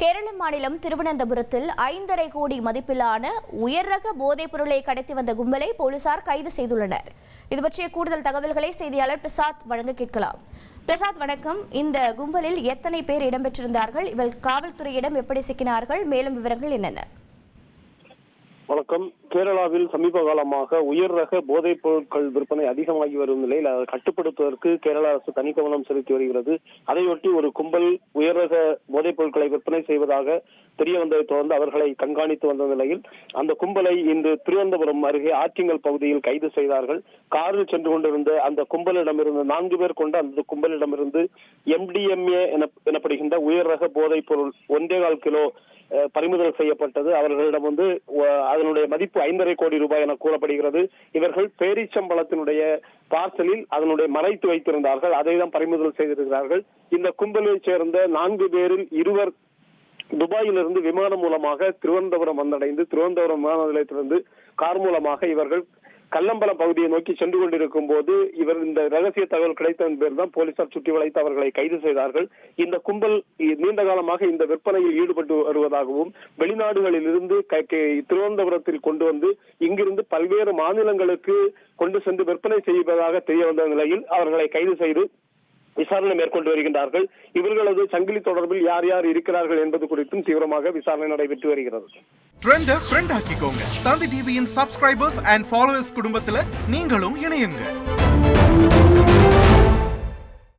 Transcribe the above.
கேரள மாநிலம் திருவனந்தபுரத்தில் ஐந்தரை கோடி மதிப்பிலான உயர் ரக போதைப் பொருளை கடத்தி வந்த கும்பலை போலீசார் கைது செய்துள்ளனர். இது பற்றிய கூடுதல் தகவல்களை செய்தியாளர் பிரசாத் வழங்க கேட்கலாம். பிரசாத் வணக்கம். இந்த கும்பலில் எத்தனை பேர் இடம்பெற்றிருந்தார்கள்? இவள் காவல்துறையிடம் எப்படி சிக்கினார்கள்? மேலும் விவரங்கள் என்னென்ன? வணக்கம் கேரளாவில் சமீப காலமாக உயர் ரக போதைப் பொருட்கள் விற்பனை அதிகமாகி வரும் நிலையில் அதை கட்டுப்படுத்துவதற்கு கேரள அரசு தனி கவனம் செலுத்தி வருகிறது. அதையொட்டி ஒரு கும்பல் உயர் ரக போதைப் பொருட்களை விற்பனை செய்வதாக தெரிய வந்ததை தொடர்ந்து அவர்களை கண்காணித்து வந்த நிலையில் அந்த கும்பலை இன்று திருவனந்தபுரம் அருகே ஆற்றிங்கல் பகுதியில் கைது செய்தார்கள். காரில் சென்று கொண்டிருந்த அந்த கும்பலிடமிருந்து நான்கு பேர் கொண்ட அந்த கும்பலிடமிருந்து எம்டிஎம்ஏ எனப்படுகின்ற உயர் ரக போதைப் பொருள் ஒன்றே கால் கிலோ பறிமுதல் செய்யப்பட்டது. அவர்களிடம் வந்து அதனுடைய மதிப்பு ஐந்தரை கோடி ரூபாய் என கூறப்படுகிறது. இவர்கள் பேரிச்சம்பழத்தினுடைய பார்சலில் அதனுடைய மறைத்து வைத்திருந்தார்கள். அதை தான் பறிமுதல் செய்திருக்கிறார்கள். இந்த கும்பலைச் சேர்ந்த நான்கு பேரில் இருவர் துபாயிலிருந்து விமானம் மூலமாக திருவனந்தபுரம் வந்தடைந்து திருவனந்தபுரம் விமான நிலையத்திலிருந்து கார் மூலமாக இவர்கள் கல்லம்பலம் பகுதியை நோக்கி சென்று கொண்டிருக்கும் போது இவர் இந்த ரகசிய தகவல் கிடைத்ததன் பேர் தான் போலீசார் சுற்றி வளைத்து அவர்களை கைது செய்தார்கள். இந்த கும்பல் நீண்ட காலமாக இந்த விற்பனையில் ஈடுபட்டு வருவதாகவும் வெளிநாடுகளில் இருந்து திருவனந்தபுரத்தில் கொண்டு வந்து இங்கிருந்து பல்வேறு மாநிலங்களுக்கு கொண்டு சென்று விற்பனை செய்வதாக தெரிய வந்த நிலையில் அவர்களை கைது செய்து விசாரணை மேற்கொண்டு வருகின்றார்கள். இவர்களது சங்கிலி தொடர்பில் யார் யார் இருக்கிறார்கள் என்பது குறித்தும் தீவிரமாக விசாரணை நடைபெற்று வருகிறது. ட்ரெண்ட ஃப்ரெண்ட் ஆக்கிக்கோங்க. தந்தி டிவியின் சப்ஸ்கிரைபர்ஸ் அண்ட் ஃபாலோவர்ஸ் குடும்பத்துல நீங்களும் இணையுங்க.